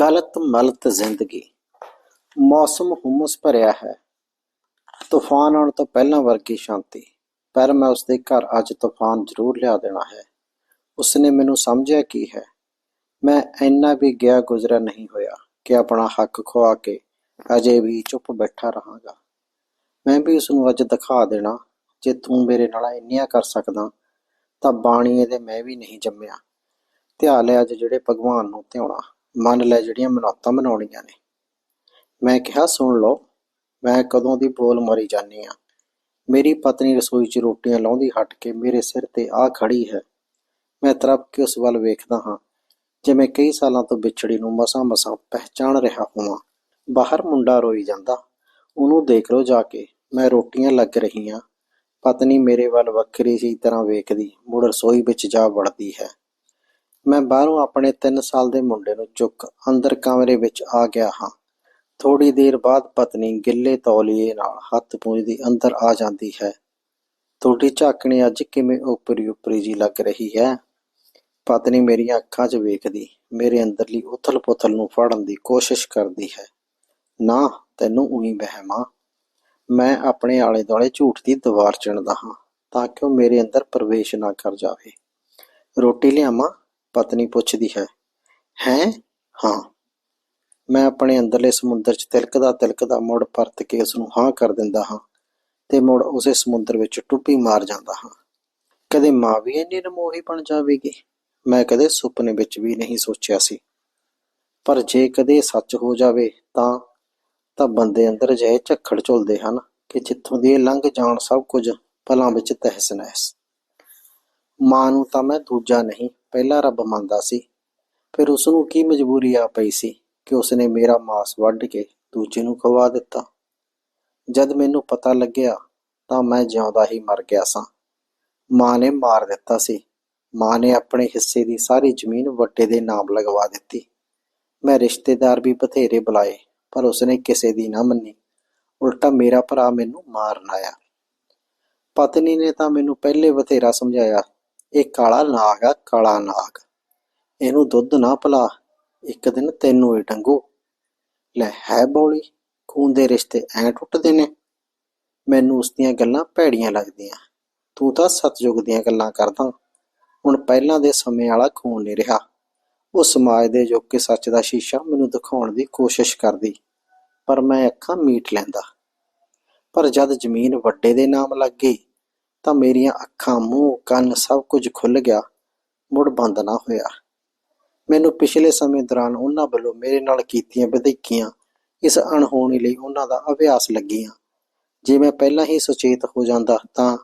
ਗਲਤ ਮਲਤ ਜ਼ਿੰਦਗੀ। ਮੌਸਮ ਹੁਮਸ ਭਰਿਆ ਹੈ। ਤੂਫਾਨ ਆਉਣ ਤੋਂ ਪਹਿਲਾਂ ਵਰਗੀ ਸ਼ਾਂਤੀ। ਪਰ ਮੈਂ ਉਸਦੇ ਘਰ ਅੱਜ ਤੂਫਾਨ ਜ਼ਰੂਰ ਲਿਆ ਦੇਣਾ ਹੈ। ਉਸਨੇ ਮੈਨੂੰ ਸਮਝਿਆ ਕੀ ਹੈ? ਮੈਂ ਇੰਨਾ ਵੀ ਗਿਆ ਗੁਜ਼ਰਿਆ ਨਹੀਂ ਹੋਇਆ ਕਿ ਆਪਣਾ ਹੱਕ ਖਵਾ ਕੇ ਅਜੇ ਵੀ ਚੁੱਪ ਬੈਠਾ ਰਹਾਂਗਾ। ਮੈਂ ਵੀ ਉਸ ਨੂੰ ਅੱਜ ਦਿਖਾ ਦੇਣਾ, ਜੇ ਤੂੰ ਮੇਰੇ ਨਾਲ ਇੰਨੀਆਂ ਕਰ ਸਕਦਾ, ਤਾਂ ਬਾਣੀਏ ਦੇ ਮੈਂ ਵੀ ਨਹੀਂ ਜੰਮਿਆ। ਧਿਆ ਲੈ ਅੱਜ ਜਿਹੜੇ ਭਗਵਾਨ ਨੂੰ ਧਿਆਉਣਾ। ਮੰਨ ਲੈ ਜਿਹੜੀਆਂ ਮਨੌਤਾਂ ਮਨਾਉਣੀਆਂ ਨੇ। ਮੈਂ ਕਿਹਾ, ਸੁਣ ਲਓ, ਮੈਂ ਕਦੋਂ ਦੀ ਬੋਲ ਮਾਰੀ ਜਾਨੀ ਆ। ਮੇਰੀ ਪਤਨੀ ਰਸੋਈ 'ਚ ਰੋਟੀਆਂ ਲਾਉਂਦੀ ਹਟ ਕੇ ਮੇਰੇ ਸਿਰ ਤੇ ਆ ਖੜੀ ਹੈ। ਮੈਂ ਤਰਪ ਕੇ ਉਸ ਵੱਲ ਵੇਖਦਾ ਹਾਂ, ਜਿਵੇਂ ਕਈ ਸਾਲਾਂ ਤੋਂ ਵਿਛੜੀ ਨੂੰ ਮਸਾਂ ਮਸਾਂ ਪਹਿਚਾਣ ਰਿਹਾ ਹੋਵਾਂ। ਬਾਹਰ ਮੁੰਡਾ ਰੋਈ ਜਾਂਦਾ, ਉਹਨੂੰ ਦੇਖ ਲਓ ਜਾ ਕੇ, ਮੈਂ ਰੋਟੀਆਂ ਲੱਗ ਰਹੀਆਂ। ਪਤਨੀ ਮੇਰੇ ਵੱਲ ਵੱਖਰੀ ਸੀ ਤਰ੍ਹਾਂ ਵੇਖਦੀ, ਮੁੜ ਰਸੋਈ ਵਿੱਚ ਜਾ ਵੜਦੀ ਹੈ। ਮੈਂ ਬਾਹਰੋਂ ਆਪਣੇ 3 ਸਾਲ ਦੇ ਮੁੰਡੇ ਨੂੰ ਚੁੱਕ ਅੰਦਰ ਕਮਰੇ ਵਿੱਚ ਆ ਗਿਆ ਹਾਂ। ਥੋੜੀ ਦੇਰ ਬਾਅਦ ਪਤਨੀ ਗਿੱਲੇ ਤੌਲੀਏ ਨਾਲ ਹੱਥ ਪੂੰਝਦੀ ਅੰਦਰ ਆ ਜਾਂਦੀ ਹੈ। ਤੁਹਾਡੀ ਝਾਕਣੀ ਅੱਜ ਕਿਵੇਂ ਉਪਰੀ ਉਪਰੀ ਜੀ ਲੱਗ ਰਹੀ ਹੈ? ਪਤਨੀ ਮੇਰੀਆਂ ਅੱਖਾਂ 'ਚ ਵੇਖਦੀ, ਮੇਰੇ ਅੰਦਰਲੀ ਉਥਲ-ਪੁਥਲ ਨੂੰ ਫੜਨ ਦੀ ਕੋਸ਼ਿਸ਼ ਕਰਦੀ ਹੈ। ਨਾ, ਤੈਨੂੰ ਉਹੀ ਵਹਿਮਾਂ। ਮੈਂ ਆਪਣੇ ਆਲੇ ਦੁਆਲੇ ਝੂਠ ਦੀ ਦੀਵਾਰ ਚਿਣਦਾ ਹਾਂ ਤਾਂ ਕਿ ਉਹ ਮੇਰੇ ਅੰਦਰ ਪ੍ਰਵੇਸ਼ ਨਾ ਕਰ ਜਾਵੇ? ਰੋਟੀ ਲਿਆਵਾਂ? ਪਤਨੀ ਪੁੱਛਦੀ ਹੈ, ਹੈਂ? ਹਾਂ। ਮੈਂ ਆਪਣੇ ਅੰਦਰਲੇ ਸਮੁੰਦਰ 'ਚ ਤਿਲਕਦਾ ਤਿਲਕਦਾ ਮੁੜ ਪਰਤ ਕੇ ਉਸ ਨੂੰ ਹਾਂ ਕਰ ਦਿੰਦਾ ਹਾਂ ਤੇ ਮੁੜ ਉਸੇ ਸਮੁੰਦਰ ਵਿੱਚ ਟੁੱਪੀ ਮਾਰ ਜਾਂਦਾ ਹਾਂ। ਕਦੇ ਮਾਂ ਵੀ ਇੰਨੀ ਨਮੋਹੀ ਬਣ ਜਾਵੇਗੀ? ਮੈਂ ਕਦੇ ਸੁਪਨੇ ਵਿੱਚ ਵੀ ਨਹੀਂ ਸੋਚਿਆ ਸੀ। ਪਰ ਜੇ ਕਦੇ ਸੱਚ ਹੋ ਜਾਵੇ ਤਾਂ ਤਾਂ ਬੰਦੇ ਅੰਦਰ ਅਜਿਹੇ ਝੱਖੜ ਝੁਲਦੇ ਹਨ ਕਿ ਜਿੱਥੋਂ ਦੀ ਇਹ ਲੰਘ ਜਾਣ ਸਭ ਕੁਝ ਪਲਾਂ ਵਿੱਚ ਤਹਿਸ ਨਹਿਸ ਮਾਂ ਨੂੰ ਤਾਂ ਮੈਂ ਦੂਜਾ ਨਹੀਂ ਪਹਿਲਾ ਰੱਬ ਮੰਨਦਾ ਸੀ। ਫਿਰ ਉਸ ਨੂੰ ਕੀ ਮਜਬੂਰੀ ਆ ਪਈ ਸੀ ਕਿ ਉਸਨੇ ਮੇਰਾ ਮਾਸ ਵੱਢ ਕੇ ਦੂਜੇ ਨੂੰ ਖਵਾ ਦਿੱਤਾ। ਜਦ ਮੈਨੂੰ ਪਤਾ ਲੱਗਿਆ ਤਾਂ ਮੈਂ ਜਿਉਂਦਾ ਹੀ ਮਰ ਗਿਆ ਸਾਂ। ਮਾਂ ਨੇ ਮਾਰ ਦਿੱਤਾ ਸੀ। ਮਾਂ ਨੇ ਆਪਣੇ ਹਿੱਸੇ ਦੀ ਸਾਰੀ ਜ਼ਮੀਨ ਵੱਡੇ ਦੇ ਨਾਮ ਲਗਵਾ ਦਿੱਤੀ। ਮੈਂ ਰਿਸ਼ਤੇਦਾਰ ਵੀ ਬਥੇਰੇ ਬੁਲਾਏ, ਪਰ ਉਸਨੇ ਕਿਸੇ ਦੀ ਨਾ ਮੰਨੀ। ਉਲਟਾ ਮੇਰਾ ਭਰਾ ਮੈਨੂੰ ਮਾਰਨ ਆਇਆ। ਪਤਨੀ ਨੇ ਤਾਂ ਮੈਨੂੰ ਪਹਿਲੇ ਬਥੇਰਾ ਸਮਝਾਇਆ ਇਹ ਕਾਲਾ ਨਾਗ ਆ, ਕਾਲਾ ਨਾਗ। ਇਹਨੂੰ ਦੁੱਧ ਨਾ ਪਿਲਾ, ਇੱਕ ਦਿਨ ਤੈਨੂੰ ਇਹ ਡੰਗੂ। ਲੈ, ਹੈ ਬੌਲੀ, ਖੂਨ ਦੇ ਰਿਸ਼ਤੇ ਐ ਟੁੱਟਦੇ ਨੇ। ਮੈਨੂੰ ਉਸ ਦੀਆਂ ਗੱਲਾਂ ਭੈੜੀਆਂ ਲੱਗਦੀਆਂ। ਤੂੰ ਤਾਂ ਸਤਜੁਗ ਦੀਆਂ ਗੱਲਾਂ ਕਰਦਾ। ਹੁਣ ਪਹਿਲਾਂ ਦੇ ਸਮੇਂ ਵਾਲਾ ਖੂਨ ਨਹੀਂ ਰਿਹਾ। ਉਹ ਸਮਾਜ ਦੇ ਜੋ ਕਿ ਸੱਚ ਦਾ ਸ਼ੀਸ਼ਾ ਮੈਨੂੰ ਦਿਖਾਉਣ ਦੀ ਕੋਸ਼ਿਸ਼ ਕਰਦੀ। ਪਰ ਮੈਂ ਅੱਖਾਂ ਮੀਟ ਲੈਂਦਾ। ਪਰ ਜਦ ਜ਼ਮੀਨ ਵੱਡੇ ਦੇ ਨਾਮ ਲੱਗ ਗਈ ਤਾਂ ਮੇਰੀਆਂ ਅੱਖਾਂ, ਮੂੰਹ, ਕੰਨ ਸਭ ਕੁਝ ਖੁੱਲ ਗਿਆ। ਮੁੜ ਬੰਦ ਨਾ ਹੋਇਆ। ਮੈਨੂੰ ਪਿਛਲੇ ਸਮੇਂ ਦੌਰਾਨ ਉਹਨਾਂ ਵੱਲੋਂ ਮੇਰੇ ਨਾਲ ਕੀਤੀਆਂ ਵਧੀਕੀਆਂ, ਇਸ ਅਣਹੋਣੀ ਲਈ ਉਹਨਾਂ ਦਾ ਅਭਿਆਸ ਲੱਗੀਆਂ। ਜੇ ਮੈਂ ਪਹਿਲਾਂ ਹੀ ਸੁਚੇਤ ਹੋ ਜਾਂਦਾ ਤਾਂ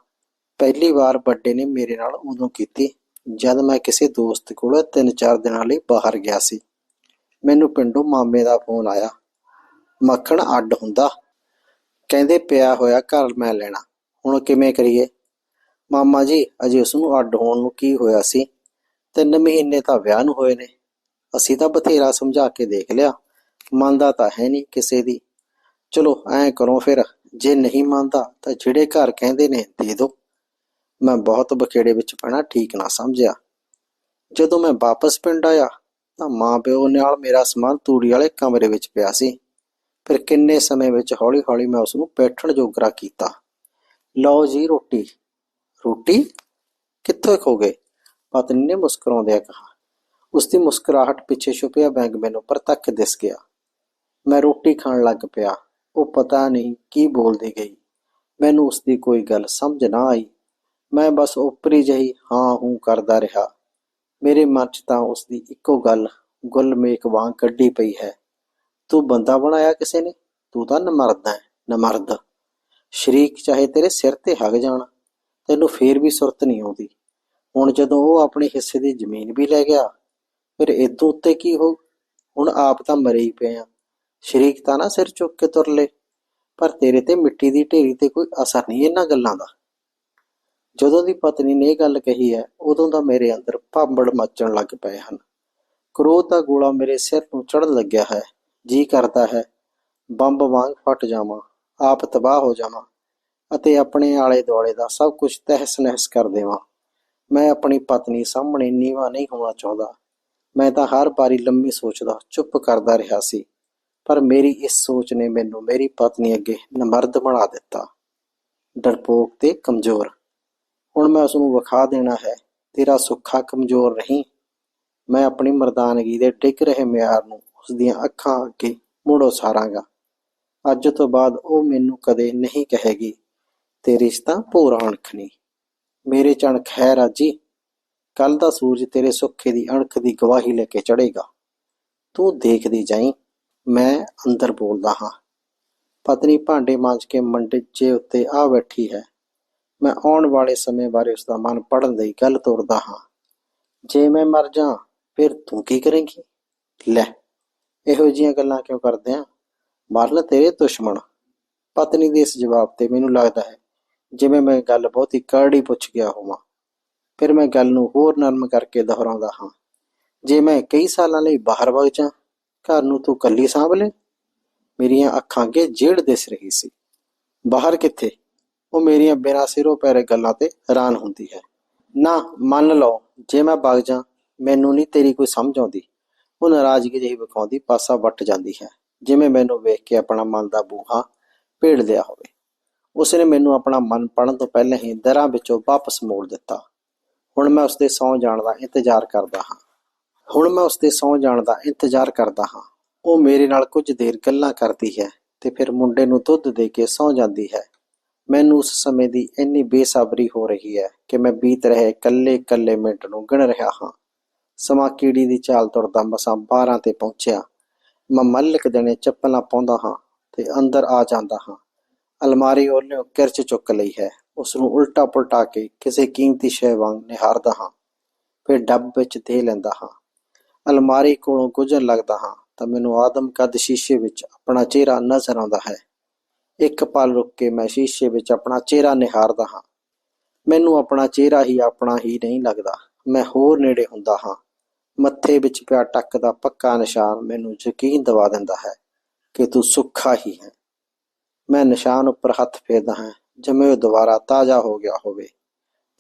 ਪਹਿਲੀ ਵਾਰ ਵੱਡੇ ਨੇ ਮੇਰੇ ਨਾਲ ਉਦੋਂ ਕੀਤੀ, ਜਦ ਮੈਂ ਕਿਸੇ ਦੋਸਤ ਕੋਲ ਤਿੰਨ ਚਾਰ ਦਿਨਾਂ ਲਈ ਬਾਹਰ ਗਿਆ ਸੀ। ਮੈਨੂੰ ਪਿੰਡੋਂ ਮਾਮੇ ਦਾ ਫੋਨ ਆਇਆ। ਮੱਖਣ ਅੱਡ ਹੁੰਦਾ। ਕਹਿੰਦੇ, ਪਿਆ ਹੋਇਆ ਘਰ ਮੈਂ ਲੈਣਾ। ਹੁਣ ਕਿਵੇਂ ਕਰੀਏ? ਮਾਮਾ ਜੀ, ਅਜੇ ਉਸ ਨੂੰ ਅੱਡ ਹੋਣ ਨੂੰ ਕੀ ਹੋਇਆ ਸੀ? ਤਿੰਨ ਮਹੀਨੇ ਤਾਂ ਵਿਆਹ ਨੂੰ ਹੋਏ ਨੇ। ਅਸੀਂ ਤਾਂ ਬਥੇਰਾ ਸਮਝਾ ਕੇ ਦੇਖ ਲਿਆ। ਮੰਨਦਾ ਤਾਂ ਹੈ ਨਹੀਂ ਕਿਸੇ ਦੀ। ਚਲੋ, ਐਂ ਕਰੋ ਫਿਰ। ਜੇ ਨਹੀਂ ਮੰਨਦਾ, ਤਾਂ ਜਿਹੜੇ ਘਰ ਕਹਿੰਦੇ ਨੇ, ਦੇ ਦਿਓ। ਮੈਂ ਬਹੁਤ ਬਖੇੜੇ ਵਿੱਚ ਪੈਣਾ ਠੀਕ ਨਾ ਸਮਝਿਆ। ਜਦੋਂ ਮੈਂ ਵਾਪਸ ਪਿੰਡ ਆਇਆ, ਤਾਂ ਮਾਂ ਪਿਓ ਨਾਲ ਮੇਰਾ ਸਮਾਨ ਤੂੜੀ ਵਾਲੇ ਕਮਰੇ ਵਿੱਚ ਪਿਆ ਸੀ। ਫਿਰ ਕਿੰਨੇ ਸਮੇਂ ਵਿੱਚ ਹੌਲੀ-ਹੌਲੀ ਮੈਂ ਉਸ ਨੂੰ ਬੈਠਣ ਜੋਗਰਾ ਕੀਤਾ। ਲਓ ਜੀ ਰੋਟੀ। ਰੋਟੀ ਕਿੱਥੋਂ ਖੋ ਗਏ ਪਤਨੀ ਨੇ ਮੁਸਕਰਾਉਂਦਿਆਂ ਕਿਹਾ ਉਸ ਦੀ ਮੁਸਕਰਾਹਟ ਪਿੱਛੇ ਛੁਪਿਆ ਬੈਂਗ ਮੈਨੂੰ ਪ੍ਰਤੱਖ ਦਿਸ ਗਿਆ। ਮੈਂ ਰੋਟੀ ਖਾਣ ਲੱਗ ਪਿਆ। ਉਹ ਪਤਾ ਨਹੀਂ ਕੀ ਬੋਲਦੀ ਗਈ। ਮੈਨੂੰ ਉਸ ਦੀ ਕੋਈ ਗੱਲ ਸਮਝ ਨਾ ਆਈ। ਮੈਂ ਬਸ ਉਪਰੀ ਜਹੀ ਹਾਂ ਹੂੰ ਕਰਦਾ ਰਿਹਾ। ਮੇਰੇ ਮਨ 'ਚ ਤਾਂ ਉਸ ਦੀ ਇੱਕੋ ਗੱਲ ਗੁਲਮੇਕ ਵਾਂਗ ਕੱਢੀ ਪਈ ਹੈ। ਤੂੰ ਬੰਦਾ ਬਣਾਇਆ ਕਿਸੇ ਨੇ? ਤੂੰ ਤਾਂ ਨਮਰਦ ਹੈ, ਨਮਰਦ। ਸ਼ਰੀਕ ਚਾਹੇ ਤੇਰੇ ਸਿਰ ਤੇ ਹਗ ਜਾਣ। ਤੈਨੂੰ ਫੇਰ ਵੀ ਸੁਰਤ ਨਹੀਂ ਆਉਂਦੀ। ਹੁਣ ਜਦੋਂ ਉਹ ਆਪਣੇ ਹਿੱਸੇ ਦੀ ਜ਼ਮੀਨ ਵੀ ਲੈ ਗਿਆ, ਫਿਰ ਇਦੋਂ ਉੱਤੇ ਕੀ ਹੋ ਹੁਣ ਆਪ ਤਾਂ ਮਰੇ ਹੀ ਪਏ ਆ। ਸ਼ਰੀਕ ਤਾਂ ਨਾ ਸਿਰ ਚੁੱਕ ਕੇ ਤੁਰ ਲੇ ਪਰ ਤੇਰੇ ਤੇ ਮਿੱਟੀ ਦੀ ਢੇਰੀ ਤੇ ਕੋਈ ਅਸਰ ਨਹੀਂ ਇਹਨਾਂ ਗੱਲਾਂ ਦਾ। ਜਦੋਂ ਦੀ ਪਤਨੀ ਨੇ ਇਹ ਗੱਲ ਕਹੀ ਹੈ, ਉਦੋਂ ਦਾ ਮੇਰੇ ਅੰਦਰ ਭਾਂਬੜ ਮੱਚਣ ਲੱਗ ਪਏ ਹਨ। ਕ੍ਰੋਧ ਦਾ ਗੋਲਾ ਮੇਰੇ ਸਿਰ ਨੂੰ ਚੜਨ ਲੱਗਿਆ ਹੈ। ਜੀ ਕਰਦਾ ਹੈ, ਬੰਬ ਵਾਂਗ ਫਟ ਜਾਵਾਂ, ਆਪ ਤਬਾਹ ਹੋ ਜਾਵਾਂ। ਅਤੇ ਆਪਣੇ ਆਲੇ ਦੁਆਲੇ ਦਾ ਸਭ ਕੁਝ ਤਹਿਸ ਨਹਿਸ ਕਰ ਦੇਵਾਂ। ਮੈਂ ਆਪਣੀ ਪਤਨੀ ਸਾਹਮਣੇ ਨੀਵਾ ਨਹੀਂ ਹੋਣਾ ਚਾਹੁੰਦਾ। ਮੈਂ ਤਾਂ ਹਰ ਵਾਰੀ ਲੰਮੀ ਸੋਚਦਾ ਚੁੱਪ ਕਰਦਾ ਰਿਹਾ ਸੀ। ਪਰ ਮੇਰੀ ਇਸ ਸੋਚ ਨੇ ਮੈਨੂੰ ਮੇਰੀ ਪਤਨੀ ਅੱਗੇ ਨਮਰਦ ਬਣਾ ਦਿੱਤਾ। ਡਰਪੋਕ ਤੇ ਕਮਜ਼ੋਰ। ਹੁਣ ਮੈਂ ਉਸ ਨੂੰ ਵਿਖਾ ਦੇਣਾ ਹੈ, ਤੇਰਾ ਸੁੱਖਾ ਕਮਜ਼ੋਰ ਨਹੀਂ। ਮੈਂ ਆਪਣੀ ਮਰਦਾਨਗੀ ਦੇ ਡਿੱਗ ਰਹੇ ਮਿਆਰ ਨੂੰ ਉਸ ਦੀਆਂ ਅੱਖਾਂ ਅੱਗੇ ਮੁੜ ਉਸਾਰਾਂਗਾ ਅੱਜ ਤੋਂ ਬਾਅਦ ਉਹ ਮੈਨੂੰ ਕਦੇ ਨਹੀਂ ਕਹੇਗੀ। ਤੇਰੇ 'ਚ ਤਾਂ ਭੋਰਾ ਅਣਖ ਨਹੀਂ। ਮੇਰੇ ਚ ਅਣਖ ਹੈ ਰਾਜੀ। ਕੱਲ ਦਾ ਸੂਰਜ ਤੇਰੇ ਸੁੱਖੇ ਦੀ ਅਣਖ ਦੀ ਗਵਾਹੀ ਲੈ ਕੇ ਚੜੇਗਾ ਤੂੰ ਦੇਖਦੀ ਜਾਈਂ, ਮੈਂ ਅੰਦਰ ਬੋਲਦਾ ਹਾਂ। ਪਤਨੀ ਭਾਂਡੇ ਮਾਂਜ ਕੇ ਮੰਡਿਜੇ ਉੱਤੇ ਆ ਬੈਠੀ ਹੈ। ਮੈਂ ਆਉਣ ਵਾਲੇ ਸਮੇਂ ਬਾਰੇ ਉਸ ਦਾ ਮਨ ਪੜਨ ਦੀ ਗੱਲ ਤੋਰਦਾ ਹਾਂ। ਜੇ ਮੈਂ ਮਰ ਜਾ ਫਿਰ ਤੂੰ ਕੀ ਕਰੇਂਗੀ? ਲੈ, ਇਹੋ ਜਿਹੀਆਂ ਗੱਲਾਂ ਕਿਉਂ ਕਰਦੇ ਆ? ਮਰਨ ਤੇਰੇ ਦੁਸ਼ਮਣ। ਪਤਨੀ ਦੇ ਇਸ ਜਵਾਬ ਤੇ ਮੈਨੂੰ ਲੱਗਦਾ ਹੈ ਜਿਵੇਂ ਮੈਂ ਗੱਲ ਬਹੁਤੀ ਕਰੜੀ ਪੁੱਛ ਗਿਆ ਹੋਵਾਂ, ਫਿਰ ਮੈਂ ਗੱਲ ਨੂੰ ਹੋਰ ਨਰਮ ਕਰਕੇ ਦੁਹਰਾਉਂਦਾ ਹਾਂ। ਜੇ ਮੈਂ ਕਈ ਸਾਲਾਂ ਲਈ ਬਾਹਰ ਵਗ ਜਾ ਘਰ ਨੂੰ ਤੂੰ ਕੱਲੀ ਸਾਂਭ ਲੈ। ਮੇਰੀਆਂ ਅੱਖਾਂ ਅੱਗੇ ਜੇੜ ਦਿਸ ਰਹੀ ਸੀ। ਬਾਹਰ ਕਿੱਥੇ? ਉਹ ਮੇਰੀਆਂ ਬਿਨਾਂ ਸਿਰੋਂ ਪੈਰੇ ਗੱਲਾਂ ਤੇ ਹੈਰਾਨ ਹੁੰਦੀ ਹੈ। ਨਾ, ਮੰਨ ਲਓ, ਜੇ ਮੈਂ ਵਗ ਜਾ ਮੈਨੂੰ ਨਹੀਂ ਤੇਰੀ ਕੋਈ ਸਮਝ ਆਉਂਦੀ। ਉਹ ਨਾਰਾਜ਼ਗੀ ਜਿਹੀ ਵਿਖਾਉਂਦੀ ਪਾਸਾ ਵੱਟ ਜਾਂਦੀ ਹੈ, ਜਿਵੇਂ ਮੈਨੂੰ ਵੇਖ ਕੇ ਆਪਣਾ ਮਨ ਦਾ ਬੂਹਾ ਭੇੜ ਲਿਆ ਹੋਵੇ। ਉਸਨੇ ਮੈਨੂੰ ਆਪਣਾ ਮਨ ਪੜਨ ਤੋਂ ਪਹਿਲਾਂ ਹੀ ਦਰਾਂ ਵਿੱਚੋਂ ਵਾਪਸ ਮੋੜ ਦਿੱਤਾ। ਹੁਣ ਮੈਂ ਉਸਦੇ ਸੌਂ ਜਾਣ ਦਾ ਇੰਤਜ਼ਾਰ ਕਰਦਾ ਹਾਂ। ਹੁਣ ਮੈਂ ਉਸਦੇ ਸੌਂ ਜਾਣ ਦਾ ਇੰਤਜ਼ਾਰ ਕਰਦਾ ਹਾਂ। ਉਹ ਮੇਰੇ ਨਾਲ ਕੁਝ ਦੇਰ ਗੱਲਾਂ ਕਰਦੀ ਹੈ ਤੇ ਫਿਰ ਮੁੰਡੇ ਨੂੰ ਦੁੱਧ ਦੇ ਕੇ ਸੌਂ ਜਾਂਦੀ ਹੈ। ਮੈਨੂੰ ਉਸ ਸਮੇਂ ਦੀ ਇੰਨੀ ਬੇਸਬਰੀ ਹੋ ਰਹੀ ਹੈ ਕਿ ਮੈਂ ਬੀਤ ਰਹੇ ਇਕੱਲੇ ਇਕੱਲੇ ਮਿੰਟ ਨੂੰ ਗਿਣ ਰਿਹਾ ਹਾਂ। ਸਮਾਂ ਕੀੜੀ ਦੀ ਚਾਲ ਤੁਰਦਾ ਮਸਾਂ 12 ਤੇ ਪਹੁੰਚਿਆ। ਮੈਂ ਮੱਲਕ ਦੇਣੇ ਚੱਪਲਾਂ ਪਾਉਂਦਾ ਹਾਂ ਤੇ ਅੰਦਰ ਆ ਜਾਂਦਾ ਹਾਂ। ਅਲਮਾਰੀ ਉਹਨੇ ਕਿਰਚ ਚੁੱਕ ਲਈ ਹੈ। ਉਸ ਨੂੰ ਉਲਟਾ ਪੁਲਟਾ ਕੇ ਕਿਸੇ ਕੀਮਤੀ ਸ਼ੈ ਵਾਂਗ ਨਿਹਾਰਦਾ ਹਾਂ, ਫਿਰ ਡੱਬ ਵਿੱਚ ਦੇ ਲੈਂਦਾ ਹਾਂ। ਅਲਮਾਰੀ ਕੋਲੋਂ ਗੁਜ਼ਰਨ ਲੱਗਦਾ ਹਾਂ ਤਾਂ ਮੈਨੂੰ ਆਦਮ ਕਦ ਸ਼ੀਸ਼ੇ ਵਿੱਚ ਆਪਣਾ ਚਿਹਰਾ ਨਜ਼ਰ ਆਉਂਦਾ ਹੈ। ਇੱਕ ਪਲ ਰੁਕ ਕੇ ਮੈਂ ਸ਼ੀਸ਼ੇ ਵਿੱਚ ਆਪਣਾ ਚਿਹਰਾ ਨਿਹਾਰਦਾ ਹਾਂ। ਮੈਨੂੰ ਆਪਣਾ ਚਿਹਰਾ ਹੀ ਆਪਣਾ ਹੀ ਨਹੀਂ ਲੱਗਦਾ। ਮੈਂ ਹੋਰ ਨੇੜੇ ਹੁੰਦਾ ਹਾਂ। ਮੱਥੇ ਵਿੱਚ ਪਿਆ ਟੱਕ ਦਾ ਪੱਕਾ ਨਿਸ਼ਾਨ ਮੈਨੂੰ ਯਕੀਨ ਦਿਵਾ ਦਿੰਦਾ ਹੈ ਕਿ ਤੂੰ ਸੁੱਖਾ ਹੀ ਹੈ। ਮੈਂ ਨਿਸ਼ਾਨ ਉੱਪਰ ਹੱਥ ਫੇਰਦਾ ਹਾਂ ਜਿਵੇਂ ਉਹ ਦੁਬਾਰਾ ਤਾਜ਼ਾ ਹੋ ਗਿਆ ਹੋਵੇ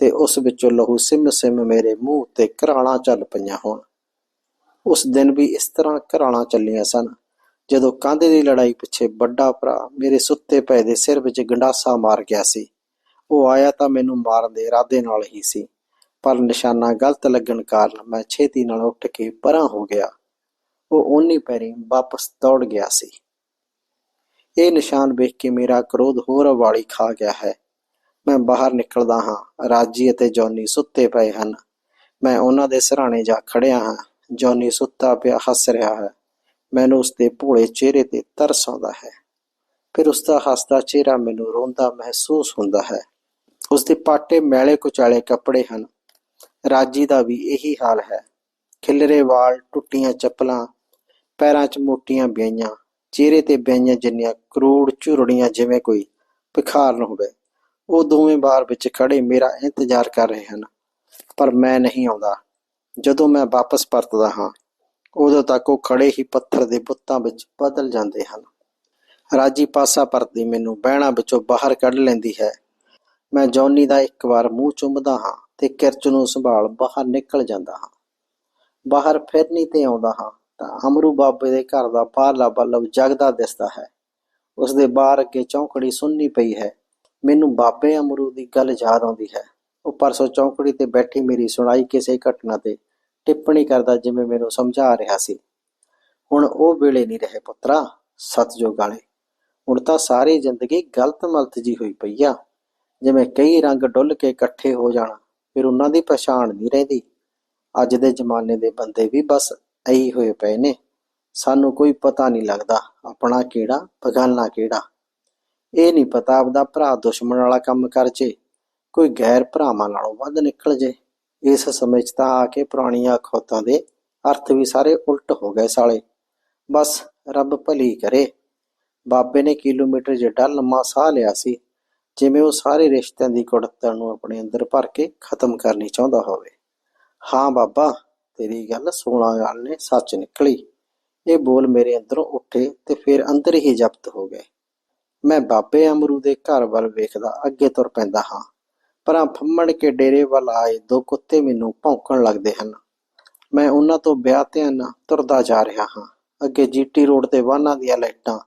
ਤੇ ਉਸ ਵਿੱਚੋਂ ਲਹੂ ਸਿਮ ਸਿਮ ਮੇਰੇ ਮੂੰਹ ਤੇ ਘਰਾਣਾ ਚੱਲ ਪਈਆਂ ਹੋਣ। ਉਸ ਦਿਨ ਵੀ ਇਸ ਤਰ੍ਹਾਂ ਘਰਾਣਾ ਚੱਲੀਆਂ ਸਨ, ਜਦੋਂ ਕਾਂਦੇ ਦੀ ਲੜਾਈ ਪਿੱਛੇ ਵੱਡਾ ਭਰਾ ਮੇਰੇ ਸੁੱਤੇ ਪਏ ਦੇ ਸਿਰ ਵਿੱਚ ਗੰਡਾਸਾ ਮਾਰ ਗਿਆ ਸੀ। ਉਹ ਆਇਆ ਤਾਂ ਮੈਨੂੰ ਮਾਰਨ ਦੇ ਇਰਾਦੇ ਨਾਲ ਹੀ ਸੀ, ਪਰ ਨਿਸ਼ਾਨਾ ਗਲਤ ਲੱਗਣ ਕਾਰਨ ਮੈਂ ਛੇਤੀ ਨਾਲ ਉੱਠ ਕੇ ਪਰਾਂ ਹੋ ਗਿਆ। ਉਹ ਓਨੀ ਪੈਰੀ ਵਾਪਸ ਦੌੜ ਗਿਆ ਸੀ। ਇਹ ਨਿਸ਼ਾਨ ਵੇਖ ਕੇ ਮੇਰਾ ਕ੍ਰੋਧ ਹੋਰ ਵਾਲੀ ਖਾ ਗਿਆ ਹੈ। ਮੈਂ ਬਾਹਰ ਨਿਕਲਦਾ ਹਾਂ। ਰਾਜੀ ਅਤੇ ਜੌਨੀ ਸੁੱਤੇ ਪਏ ਹਨ। ਮੈਂ ਉਹਨਾਂ ਦੇ ਸਰਾਣੇ ਜਾ ਖੜਿਆ ਹਾਂ। ਜੌਨੀ ਸੁੱਤਾ ਪਿਆ ਹੱਸ ਰਿਹਾ ਹੈ। ਮੈਨੂੰ ਉਸਦੇ ਭੋਲੇ ਚਿਹਰੇ ਤੇ ਤਰਸ ਆਉਂਦਾ ਹੈ। ਫਿਰ ਉਸਦਾ ਹੱਸਦਾ ਚਿਹਰਾ ਮੈਨੂੰ ਰੋਂਦਾ ਮਹਿਸੂਸ ਹੁੰਦਾ ਹੈ। ਉਸਦੇ ਪਾਟੇ ਮੈਲੇ ਕੁਚਾਲੇ ਕੱਪੜੇ ਹਨ। ਰਾਜੀ ਦਾ ਵੀ ਇਹੀ ਹਾਲ ਹੈ। ਖਿਲਰੇ ਵਾਲ, ਟੁੱਟੀਆਂ ਚੱਪਲਾਂ, ਪੈਰਾਂ 'ਚ ਮੋਟੀਆਂ ਬਿਆਈਆਂ ਚਿਹਰੇ ਤੇ ਬਿਆਈਆਂ ਜਿੰਨੀਆਂ ਕਰੋੜ ਝੁਰੜੀਆਂ ਜਿਵੇਂ ਕੋਈ ਭਿਖਾਰਨ ਹੋਵੇ, ਉਹ ਦੋਵੇਂ ਬਾਰ ਵਿੱਚ ਖੜੇ ਮੇਰਾ ਇੰਤਜ਼ਾਰ ਕਰ ਰਹੇ ਹਨ। ਪਰ ਮੈਂ ਨਹੀਂ ਆਉਂਦਾ। ਜਦੋਂ ਮੈਂ ਵਾਪਸ ਪਰਤਦਾ ਹਾਂ, ਉਦੋਂ ਤੱਕ ਉਹ ਖੜੇ ਹੀ ਪੱਥਰ ਦੇ ਬੁੱਤਾਂ ਵਿੱਚ ਬਦਲ ਜਾਂਦੇ ਹਨ। ਰਾਜੀ ਪਾਸਾ ਪਰਤਦੀ ਮੈਨੂੰ ਬਹਿਣਾ ਵਿੱਚੋਂ ਬਾਹਰ ਕੱਢ ਲੈਂਦੀ ਹੈ। ਮੈਂ ਜੌਨੀ ਦਾ ਇੱਕ ਵਾਰ ਮੂੰਹ ਚੁੰਮਦਾ ਹਾਂ ਤੇ ਕਿਰਚ ਨੂੰ ਸੰਭਾਲ ਬਾਹਰ ਨਿਕਲ ਜਾਂਦਾ ਹਾਂ। ਬਾਹਰ ਫਿਰਨੀ ਤੇ ਆਉਂਦਾ ਹਾਂ। ਤਾਂ ਅਮਰੂ ਬਾਬੇ ਦੇ ਘਰ ਦਾ ਬਾਹਰਲਾ ਬਲਬ ਜਗਦਾ ਦਿਸਦਾ ਹੈ। ਉਸ ਦੇ ਬਾਹਰ ਅੱਗੇ ਚੌਂਕੜੀ ਸੁੰਨੀ ਪਈ ਹੈ। ਮੈਨੂੰ ਬਾਬੇ ਅਮਰੂ ਦੀ ਗੱਲ ਯਾਦ ਆਉਂਦੀ ਹੈ। ਉਹ ਪਰਸੋਂ ਚੌਂਕੜੀ ਤੇ ਬੈਠੀ ਮੇਰੀ ਸੁਣਾਈ ਕਿਸੇ ਘਟਨਾ ਤੇ ਟਿੱਪਣੀ ਕਰਦਾ ਜਿਵੇਂ ਮੈਨੂੰ ਸਮਝਾ ਰਿਹਾ ਸੀ। ਹੁਣ ਉਹ ਵੇਲੇ ਨਹੀਂ ਰਹੇ ਪੁੱਤਰਾ, ਸਤਜੋਗ ਵਾਲੇ। ਹੁਣ ਤਾਂ ਸਾਰੀ ਜ਼ਿੰਦਗੀ ਗਲਤ ਮਲਤ ਜੀ ਹੋਈ ਪਈ ਆ। ਜਿਵੇਂ ਕਈ ਰੰਗ ਡੁੱਲ ਕੇ ਇਕੱਠੇ ਹੋ ਜਾਣ, ਫਿਰ ਉਹਨਾਂ ਦੀ ਪਛਾਣ ਨਹੀਂ ਰਹਿੰਦੀ। ਅੱਜ ਦੇ ਜ਼ਮਾਨੇ ਦੇ ਬੰਦੇ ਵੀ ਬਸ ਐਈ ਹੋਏ ਪਏ ਨੇ। ਸਾਨੂੰ ਕੋਈ ਪਤਾ ਨਹੀਂ ਲੱਗਦਾ ਆਪਣਾ ਕਿਹੜਾ, ਬਗਾਨਾ ਕਿਹੜਾ। ਇਹ ਨਹੀਂ ਪਤਾ ਆਪਦਾ ਭਰਾ ਦੁਸ਼ਮਣ ਵਾਲਾ ਕੰਮ ਕਰ ਜੇ, ਕੋਈ ਗੈਰ ਭਰਾਵਾਂ ਨਾਲੋਂ ਵੱਧ ਨਿਕਲ ਜੇ। ਇਸ ਸਮੇਂ 'ਚ ਤਾਂ ਆ ਕੇ ਪੁਰਾਣੀਆਂ ਖੋਤਾਂ ਦੇ ਅਰਥ ਵੀ ਸਾਰੇ ਉਲਟ ਹੋ ਗਏ ਸਾਲੇ। ਬਸ ਰੱਬ ਭਲੀ ਕਰੇ। ਬਾਬੇ ਨੇ ਕਿਲੋਮੀਟਰ ਜਿੱਡਾ ਲੰਮਾ ਸਾਹ ਲਿਆ ਸੀ, ਜਿਵੇਂ ਉਹ ਸਾਰੇ ਰਿਸ਼ਤਿਆਂ ਦੀ ਕੁੜਤਣ ਨੂੰ ਆਪਣੇ ਅੰਦਰ ਭਰ ਕੇ ਖਤਮ ਕਰਨੀ ਚਾਹੁੰਦਾ ਹੋਵੇ। ਹਾਂ ਬਾਬਾ ਤੇਰੀ ਗੱਲ ਸੋਲਾਂ ਗੱਲ ਨੇ, ਸੱਚ ਨਿਕਲੀ। ਇਹ ਬੋਲ ਮੇਰੇ ਅੰਦਰੋਂ ਉੱਠੇ ਤੇ ਫਿਰ ਅੰਦਰ ਹੀ ਜ਼ਬਤ ਹੋ ਗਏ। ਮੈਂ ਬਾਬੇ ਅਮਰੂ ਦੇ ਘਰ ਵੱਲ ਵੇਖਦਾ ਅੱਗੇ ਤੁਰ ਪੈਂਦਾ ਹਾਂ, ਪਰਾਂ ਫੰਮਣ ਕੇ ਡੇਰੇ ਵੱਲ ਆਏ ਦੋ ਕੁੱਤੇ ਮੈਨੂੰ ਭੌਂਕਣ ਲੱਗਦੇ ਹਨ। ਮੈਂ ਉਹਨਾਂ ਤੋਂ ਵਿਆਹ ਧਿਆਨ ਤੁਰਦਾ ਜਾ ਰਿਹਾ ਹਾਂ, ਅੱਗੇ ਜੀਟੀ ਰੋਡ ਤੇ ਵਾਹਨਾਂ ਦੀਆਂ ਲਾਈਟਾਂ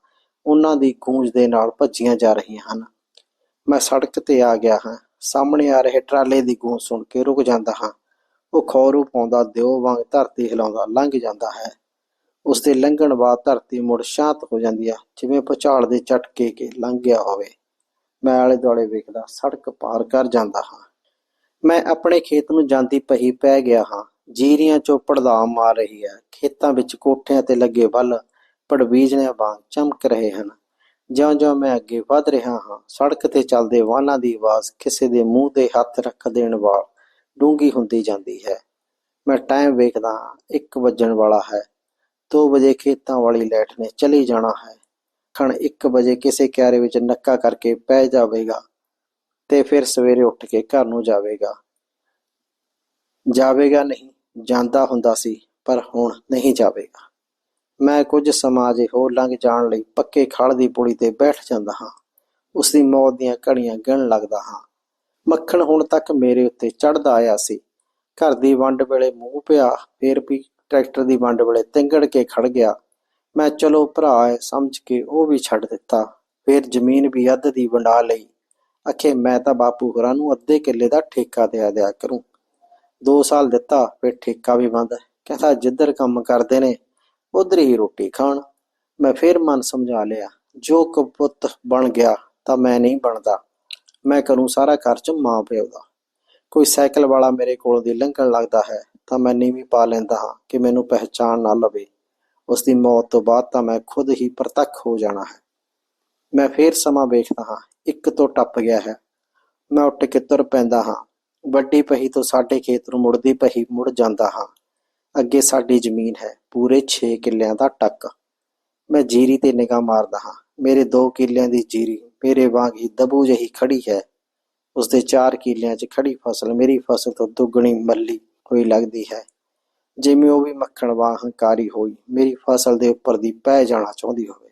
ਉਹਨਾਂ ਦੀ ਗੂੰਜ ਦੇ ਨਾਲ ਭੱਜੀਆਂ ਜਾ ਰਹੀਆਂ ਹਨ। ਮੈਂ ਸੜਕ ਤੇ ਆ ਗਿਆ ਹਾਂ, ਸਾਹਮਣੇ ਆ ਰਹੇ ਟਰਾਲੇ ਦੀ ਗੂੰਜ ਸੁਣ ਕੇ ਰੁਕ ਜਾਂਦਾ ਹਾਂ। ਉਹ ਖੌਰੂ ਪਾਉਂਦਾ, ਦਿਓ ਵਾਂਗ ਧਰਤੀ ਹਿਲਾਉਂਦਾ, ਲੰਘ ਜਾਂਦਾ ਹੈ। ਉਸ ਦੇ ਲੰਘਣ ਬਾਅਦ ਧਰਤੀ ਮੁੜ ਸ਼ਾਂਤ ਹੋ ਜਾਂਦੀ ਹੈ ਜਿਵੇਂ ਭੁਚਾਲ ਦੇ ਝਟਕੇ ਕੇ ਲੰਘ ਗਿਆ ਹੋਵੇ। ਮੈਂ ਆਲੇ ਦੁਆਲੇ ਵੇਖਦਾ, ਸੜਕ ਪਾਰ ਕਰ ਜਾਂਦਾ ਹਾਂ। ਮੈਂ ਆਪਣੇ ਖੇਤ ਨੂੰ ਜਾਂਦੀ ਪਹੀ ਪੈ ਗਿਆ ਹਾਂ। ਜੀਰੀਆਂ ਚੋਂ ਪੜਦਾਮ ਮਾਰ ਰਹੀ ਹੈ। ਖੇਤਾਂ ਵਿੱਚ ਕੋਠਿਆਂ ਤੇ ਲੱਗੇ ਵੱਲ ਪੜਬੀਜਣਿਆਂ ਵਾਂਗ ਚਮਕ ਰਹੇ ਹਨ। ਜਿਉਂ-ਜਿਉਂ ਮੈਂ ਅੱਗੇ ਵਧ ਰਿਹਾ ਹਾਂ, ਸੜਕ ਤੇ ਚੱਲਦੇ ਵਾਹਨਾਂ ਦੀ ਆਵਾਜ਼ ਕਿਸੇ ਦੇ ਮੂੰਹ ਤੇ ਹੱਥ ਰੱਖ ਦੇਣ ਵਾਲ ਡੂੰਘੀ ਹੁੰਦੀ ਜਾਂਦੀ ਹੈ। ਮੈਂ ਟਾਈਮ ਵੇਖਦਾ ਹਾਂ 1 ਵੱਜਣ ਵਾਲਾ ਹੈ। 2 ਵਜੇ ਖੇਤਾਂ ਵਾਲੀ ਲਾਈਟ ਨੇ ਚਲੀ ਜਾਣਾ ਹੈ। ਖਣ 1 ਵਜੇ ਕਿਸੇ ਕਿਆਰੇ ਵਿੱਚ ਨੱਕਾ ਕਰਕੇ ਪੈ ਜਾਵੇਗਾ ਤੇ ਫਿਰ ਸਵੇਰੇ ਉੱਠ ਕੇ ਘਰ ਨੂੰ ਜਾਵੇਗਾ। ਜਾਵੇਗਾ ਨਹੀਂ, ਜਾਂਦਾ ਹੁੰਦਾ ਸੀ, ਪਰ ਹੁਣ ਨਹੀਂ ਜਾਵੇਗਾ। ਮੈਂ ਕੁਝ ਸਮਾਂ ਅਜੇ ਹੋਰ ਲੰਘ ਜਾਣ ਲਈ ਪੱਕੇ ਖੜ ਦੀ ਪੁੜੀ ਤੇ ਬੈਠ ਜਾਂਦਾ ਹਾਂ। ਉਸ ਦੀ ਮੌਤ ਦੀਆਂ ਘੜੀਆਂ ਗਿਣ ਲੱਗਦਾ ਹਾਂ। ਮੱਖਣ ਹੁਣ ਤੱਕ ਮੇਰੇ ਉੱਤੇ ਚੜਦਾ ਆਇਆ ਸੀ। ਘਰ ਦੀ ਵੰਡ ਵੇਲੇ ਮੂੰਹ ਪਿਆ, ਫੇਰ ਵੀ ਟਰੈਕਟਰ ਦੀ ਵੰਡ ਵੇਲੇ ਤਿੰਗੜ ਕੇ ਖੜ ਗਿਆ। ਮੈਂ ਚਲੋ ਭਰਾ ਹੈ ਸਮਝ ਕੇ ਉਹ ਵੀ ਛੱਡ ਦਿੱਤਾ। ਫੇਰ ਜ਼ਮੀਨ ਵੀ ਅੱਧ ਦੀ ਵੰਡਾ ਲਈ। ਅਖੇ ਮੈਂ ਤਾਂ ਬਾਪੂ ਹੋਰਾਂ ਨੂੰ ਅੱਧੇ ਕਿੱਲੇ ਦਾ ਠੇਕਾ ਦਿਆ ਦਿਆ ਕਰੂੰ। 2 ਸਾਲ ਦਿੱਤਾ, ਫਿਰ ਠੇਕਾ ਵੀ ਬੰਦ। ਕਹਿੰਦਾ, ਜਿੱਧਰ ਕੰਮ ਕਰਦੇ ਨੇ, ਉਧਰ ਹੀ ਰੋਟੀ ਖਾਣ। ਮੈਂ ਫਿਰ ਮਨ ਸਮਝਾ ਲਿਆ, ਜੋ ਕਪੁੱਤ ਬਣ ਗਿਆ, ਤਾਂ ਮੈਂ ਨਹੀਂ ਬਣਦਾ। ਮੈਂ ਕਰੂੰ ਸਾਰਾ ਖਰਚ ਮਾਂ ਪਿਓ ਦਾ। ਕੋਈ ਸਾਈਕਲ ਵਾਲਾ ਮੇਰੇ ਕੋਲੋਂ ਦੀ ਲੰਘਣ ਲੱਗਦਾ ਹੈ, ਤਾਂ ਮੈਂ ਨੀਵੀਂ ਪਾ ਲੈਂਦਾ ਹਾਂ ਕਿ ਮੈਨੂੰ ਪਹਿਚਾਣ ਨਾ ਲਵੇ। ਉਸ ਦੀ ਮੌਤ ਤੋਂ ਬਾਅਦ ਤਾਂ ਮੈਂ ਖੁਦ ਹੀ ਪ੍ਰਤੱਖ ਹੋ ਜਾਣਾ ਹੈ। ਮੈਂ ਫੇਰ ਸਮਾਂ ਵੇਖਦਾ ਹਾਂ, ਇੱਕ ਤੋਂ ਟੱਪ ਗਿਆ ਹੈ। ਮੈਂ ਉੱਠ ਕੇ ਤੁਰ ਪੈਂਦਾ ਹਾਂ। ਵੱਡੀ ਪਹੀ ਤੋਂ ਸਾਡੇ ਖੇਤ ਨੂੰ ਮੁੜਦੀ ਪਹੀ ਮੁੜ ਜਾਂਦਾ ਹਾਂ। ਅੱਗੇ ਸਾਡੀ ਜ਼ਮੀਨ ਹੈ, ਪੂਰੇ 6 ਕਿੱਲਿਆਂ ਦਾ ਟੱਕ। ਮੈਂ ਜੀਰੀ ਤੇ ਨਿਗਾਹ ਮਾਰਦਾ ਹਾਂ। ਮੇਰੇ 2 ਕਿੱਲਿਆਂ ਦੀ ਜੀਰੀ ਮੇਰੇ ਵਾਂਗ ਹੀ ਦਬੂ ਜਿਹੀ ਖੜੀ ਹੈ। ਉਸ ਦੇ 4 ਕਿੱਲਿਆਂ 'ਚ ਖੜੀ ਫਸਲ ਮੇਰੀ ਫਸਲ ਤੋਂ ਦੁੱਗਣੀ ਮੱਲੀ ਹੋਈ ਲੱਗਦੀ ਹੈ। ਜਿਵੇਂ ਉਹ ਵੀ ਮੱਖਣ ਵਾਂਗ ਹੰਕਾਰੀ ਹੋਈ, ਮੇਰੀ ਫਸਲ ਦੇ ਉੱਪਰ ਦੀ ਪੈ ਜਾਣਾ ਚਾਹੁੰਦੀ ਹੋਵੇ।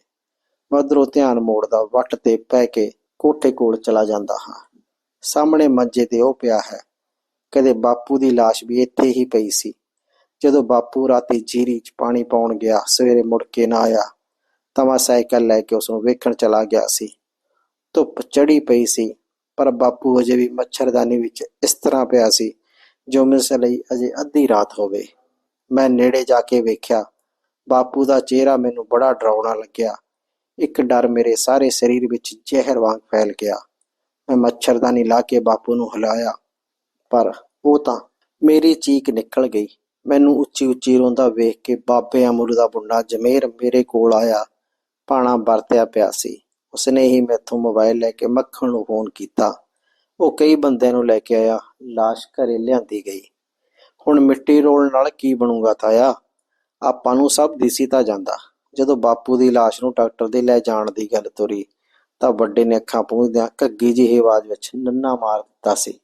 ਮਦਰੋਂ ਉੱਧਰੋਂ ਧਿਆਨ ਮੋੜਦਾ ਵੱਟ ਤੇ ਪੈ ਕੇ ਕੋਠੇ ਕੋਲ ਚਲਾ ਜਾਂਦਾ ਹਾਂ। ਸਾਹਮਣੇ ਮੰਜੇ ਤੇ ਉਹ ਪਿਆ ਹੈ। ਕਦੇ ਬਾਪੂ ਦੀ ਲਾਸ਼ ਵੀ ਇੱਥੇ ਹੀ ਪਈ ਸੀ। ਜਦੋਂ ਬਾਪੂ ਰਾਤੀ ਜੀਰੀ 'ਚ ਪਾਣੀ ਪਾਉਣ ਗਿਆ, ਸਵੇਰੇ ਮੁੜ ਕੇ ਨਾ ਆਇਆ, ਤਾਂ ਮੈਂ ਸਾਈਕਲ ਲੈ ਕੇ ਉਸ ਨੂੰ ਵੇਖਣ ਚਲਾ ਗਿਆ ਸੀ। ਧੁੱਪ ਚੜੀ ਪਈ ਸੀ, ਪਰ ਬਾਪੂ ਅਜੇ ਵੀ ਮੱਛਰਦਾਨੀ ਵਿੱਚ ਇਸ ਤਰ੍ਹਾਂ ਪਿਆ ਸੀ, ਜੋ ਮਿਸ ਲਈ ਅਜੇ ਅੱਧੀ ਰਾਤ ਹੋਵੇ। ਮੈਂ ਨੇੜੇ ਜਾ ਕੇ ਵੇਖਿਆ, ਬਾਪੂ ਦਾ ਚਿਹਰਾ ਮੈਨੂੰ ਬੜਾ ਡਰਾਉਣਾ ਲੱਗਿਆ। ਇੱਕ ਡਰ ਮੇਰੇ ਸਾਰੇ ਸਰੀਰ ਵਿੱਚ ਜ਼ਹਿਰ ਵਾਂਗ ਫੈਲ ਗਿਆ। ਮੈਂ ਮੱਛਰਦਾਨੀ ਲਾ ਕੇ ਬਾਪੂ ਨੂੰ ਹਿਲਾਇਆ, ਪਰ ਉਹ ਤਾਂ ਮੇਰੀ ਚੀਕ ਨਿਕਲ ਗਈ। ਮੈਨੂੰ ਉੱਚੀ ਉੱਚੀ ਰੋਂਦਾ ਵੇਖ ਕੇ ਬਾਬੇ ਅਮਰੂ ਦਾ ਬੁੰਡਾ ਜਮੇਰ ਮੇਰੇ ਕੋਲ ਆਇਆ, ਪਾਣਾ ਵਰਤਿਆ ਪਿਆ ਸੀ। ਉਸਨੇ ਹੀ ਮੈਥੋਂ ਮੋਬਾਈਲ ਲੈ ਕੇ ਮੱਖਣ ਨੂੰ ਫੋਨ ਕੀਤਾ। ਉਹ ਕਈ ਬੰਦਿਆਂ ਨੂੰ ਲੈ ਕੇ ਆਇਆ, ਲਾਸ਼ ਘਰੇ ਲਿਆਂਦੀ ਗਈ। ਹੁਣ ਮਿੱਟੀ ਰੋਲ ਨਾਲ ਕੀ ਬਣੂਗਾ ਤਾਇਆ? ਆਪਾਂ ਨੂੰ ਸਭ ਦਿਸੀ ਤਾਂ ਜਾਂਦਾ। ਜਦੋਂ ਬਾਪੂ ਦੀ ਲਾਸ਼ ਨੂੰ ਡਾਕਟਰ ਦੇ ਲੈ ਜਾਣ ਦੀ ਗੱਲ ਤੁਰੀ, ਤਾਂ ਵੱਡੇ ਨੇ ਅੱਖਾਂ ਪੂੰਝਦਿਆਂ ਘੱਗੀ ਜਿਹੀ ਆਵਾਜ਼ ਵਿੱਚ ਨੰਨਾ ਮਾਰ ਦਿੱਤਾ ਸੀ।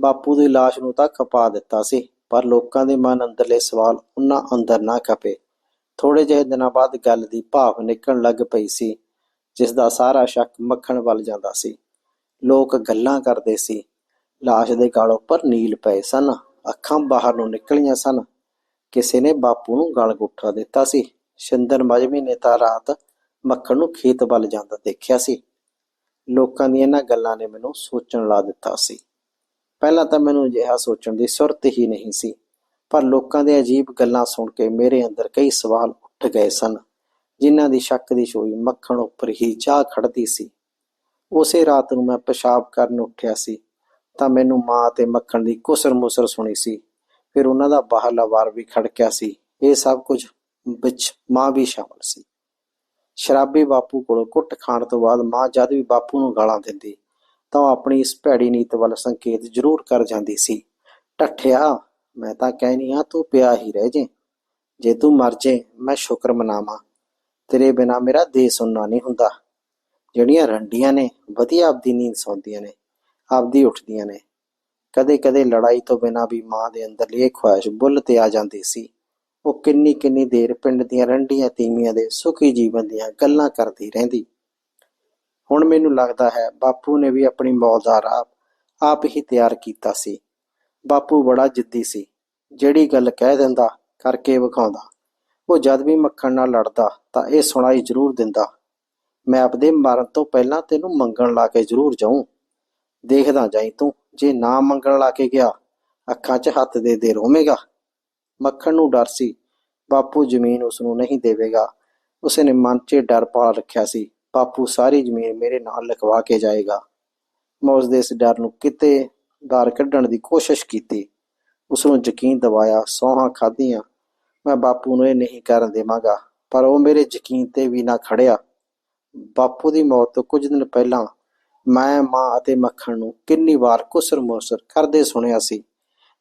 ਬਾਪੂ ਦੀ ਲਾਸ਼ ਨੂੰ ਤਾਂ ਖਪਾ ਦਿੱਤਾ ਸੀ, ਪਰ ਲੋਕਾਂ ਦੇ ਮਨ ਅੰਦਰਲੇ ਸਵਾਲ ਉਹਨਾਂ ਅੰਦਰ ਨਾ ਖਪੇ। ਥੋੜੇ ਜਿਹੇ ਦਿਨਾਂ ਬਾਅਦ ਗੱਲ ਦੀ ਭਾਵ ਨਿਕਲਣ ਲੱਗ ਪਈ ਸੀ। ਜਿਸ ਦਾ ਸਾਰਾ ਸ਼ੱਕ ਮੱਖਣ ਵੱਲ ਜਾਂਦਾ ਸੀ। ਲੋਕ ਗੱਲਾਂ ਕਰਦੇ ਸੀ। ਲਾਸ਼ ਦੇ ਗਲ ਉੱਪਰ ਨੀਲ ਪਏ ਸਨ। ਅੱਖਾਂ ਬਾਹਰ ਨੂੰ ਨਿਕਲੀਆਂ ਸਨ। ਕਿਸੇ ਨੇ ਬਾਪੂ ਨੂੰ ਗਲ ਗੁੱਠਾ ਦਿੱਤਾ ਸੀ। ਸ਼ਿੰਦਰ ਮਜਮੀ ਨੇ ਤਾਂ ਰਾਤ ਮੱਖਣ ਨੂੰ ਖੇਤ ਵੱਲ ਜਾਂਦਾ ਦੇਖਿਆ ਸੀ। ਲੋਕਾਂ ਦੀਆਂ ਇਹਨਾਂ ਗੱਲਾਂ ਨੇ ਮੈਨੂੰ ਸੋਚਣ ਲਾ ਦਿੱਤਾ ਸੀ। ਪਹਿਲਾਂ ਤਾਂ ਮੈਨੂੰ ਅਜਿਹਾ ਸੋਚਣ ਦੀ ਸੁਰਤ ਹੀ ਨਹੀਂ ਸੀ। ਪਰ ਲੋਕਾਂ ਦੇ ਅਜੀਬ ਗੱਲਾਂ ਸੁਣ ਕੇ ਮੇਰੇ ਅੰਦਰ ਕਈ ਸਵਾਲ ਉੱਠ ਗਏ ਸਨ। ਜਿਨ੍ਹਾਂ ਦੀ ਸ਼ੱਕ ਦੀ ਛੋਈ ਮੱਖਣ ਉੱਪਰ ਹੀ ਜਾ ਖੜਦੀ ਸੀ। ਉਸੇ ਰਾਤ ਨੂੰ ਮੈਂ ਪਿਸ਼ਾਬ ਕਰਨ ਉੱਠਿਆ ਸੀ, ਤਾਂ ਮੈਨੂੰ ਮਾਂ ਤੇ ਮੱਖਣ ਦੀ ਕੁਸਰ ਮੁਸਰ ਸੁਣੀ ਸੀ। ਫਿਰ ਉਹਨਾਂ ਦਾ ਬਾਹਰਲਾ ਵਾਰ ਵੀ ਖੜਕਿਆ ਸੀ। ਇਹ ਸਭ ਕੁਝ ਵਿੱਚ ਮਾਂ ਵੀ ਸ਼ਾਮਲ ਸੀ। ਸ਼ਰਾਬੀ ਬਾਪੂ ਕੋਲੋਂ ਕੁੱਟ ਖਾਣ ਤੋਂ ਬਾਅਦ ਮਾਂ ਜਦ ਵੀ ਬਾਪੂ ਨੂੰ ਗਾਲਾਂ ਦਿੰਦੀ, ਤਾਂ ਉਹ ਆਪਣੀ ਇਸ ਭੈੜੀ ਨੀਤ ਵੱਲ ਸੰਕੇਤ ਜ਼ਰੂਰ ਕਰ ਜਾਂਦੀ ਸੀ। ਟੱਠਿਆ, ਮੈਂ ਤਾਂ ਕਹਿਨੀ ਆ ਤੂੰ ਪਿਆ ਹੀ ਰਹਿ ਜੇ। ਜੇ ਤੂੰ ਮਰ ਜੇ, ਮੈਂ ਸ਼ੁਕਰ ਮਨਾਵਾਂ। ਤੇਰੇ ਬਿਨਾ ਮੇਰਾ ਦੇ ਸੁਣਨਾ ਨਹੀਂ ਹੁੰਦਾ। ਜਿਹੜੀਆਂ ਰੰਡੀਆਂ ਨੇ, ਵਧੀਆ ਆਪਦੀ ਨੀਂਦ ਸੌਂਦੀਆਂ ਨੇ, ਆਪਦੀ ਉੱਠਦੀਆਂ ਨੇ। ਕਦੇ ਕਦੇ ਲੜਾਈ ਤੋਂ ਬਿਨਾ ਵੀ ਮਾਂ ਦੇ ਅੰਦਰਲੀ ਇਹ ਖੁਆਇਸ਼ ਬੁੱਲ ਤੇ ਆ ਜਾਂਦੀ ਸੀ। ਉਹ ਕਿੰਨੀ ਕਿੰਨੀ ਦੇਰ ਪਿੰਡ ਦੀਆਂ ਰੰਡੀਆਂ ਤੀਵੀਆਂ ਦੇ ਸੁਖੀ ਜੀਵਨ ਦੀਆਂ ਗੱਲਾਂ ਕਰਦੀ ਰਹਿੰਦੀ। ਹੁਣ ਮੈਨੂੰ ਲੱਗਦਾ ਹੈ, ਬਾਪੂ ਨੇ ਵੀ ਆਪਣੀ ਮੌਤ ਦਾ ਰਾਹ ਆਪ ਹੀ ਤਿਆਰ ਕੀਤਾ ਸੀ। ਬਾਪੂ ਬੜਾ ਜਿੱਦੀ ਸੀ। ਜਿਹੜੀ ਗੱਲ ਕਹਿ ਦਿੰਦਾ, ਕਰਕੇ ਵਿਖਾਉਂਦਾ। ਉਹ ਜਦ ਵੀ ਮੱਖਣ ਨਾਲ ਲੜਦਾ, ਤਾਂ ਇਹ ਸੁਣਾਈ ਜ਼ਰੂਰ ਦਿੰਦਾ। ਮੈਂ ਆਪਦੇ ਮਰਨ ਤੋਂ ਪਹਿਲਾਂ ਤੈਨੂੰ ਮੰਗਣ ਲਾ ਕੇ ਜ਼ਰੂਰ ਜਾਊਂ। ਦੇਖਦਾ ਜਾਈ ਤੂੰ, ਜੇ ਨਾ ਮੰਗਣ ਲਾ ਕੇ ਗਿਆ, ਅੱਖਾਂ 'ਚ ਹੱਥ ਦੇ ਦੇ ਰੋਵੇਂਗਾ। ਮੱਖਣ ਨੂੰ ਡਰ ਸੀ। ਬਾਪੂ ਜ਼ਮੀਨ ਉਸ ਨੂੰ ਨਹੀਂ ਦੇਵੇਗਾ। ਉਸਨੇ ਮਨ 'ਚ ਡਰ ਪਾਲ ਰੱਖਿਆ ਸੀ। ਬਾਪੂ ਸਾਰੀ ਜ਼ਮੀਨ ਮੇਰੇ ਨਾਲ ਲਿਖਵਾ ਕੇ ਜਾਏਗਾ। ਮੈਂ ਉਸ ਦੇ ਇਸ ਡਰ ਨੂੰ ਕਿਤੇ ਬਾਹਰ ਕੱਢਣ ਦੀ ਕੋਸ਼ਿਸ਼ ਕੀਤੀ। ਉਸ ਨੂੰ ਯਕੀਨ ਦਿਵਾਇਆ, ਸੌਹਾਂ ਖਾਧੀਆਂ ਮੈਂ ਬਾਪੂ ਨੂੰ ਇਹ ਨਹੀਂ ਕਰਨ ਦੇਵਾਂਗਾ, ਪਰ ਉਹ ਮੇਰੇ ਯਕੀਨ ਤੇ ਵੀ ਨਾ ਖੜਿਆ। ਬਾਪੂ ਦੀ ਮੌਤ ਤੋਂ ਕੁਝ ਦਿਨ ਪਹਿਲਾਂ ਮੈਂ, ਮਾਂ ਅਤੇ ਮੱਖਣ ਨੂੰ ਕਿੰਨੀ ਵਾਰ ਕੁਸਰ ਮੁਸਰ ਕਰਦੇ ਸੁਣਿਆ ਸੀ,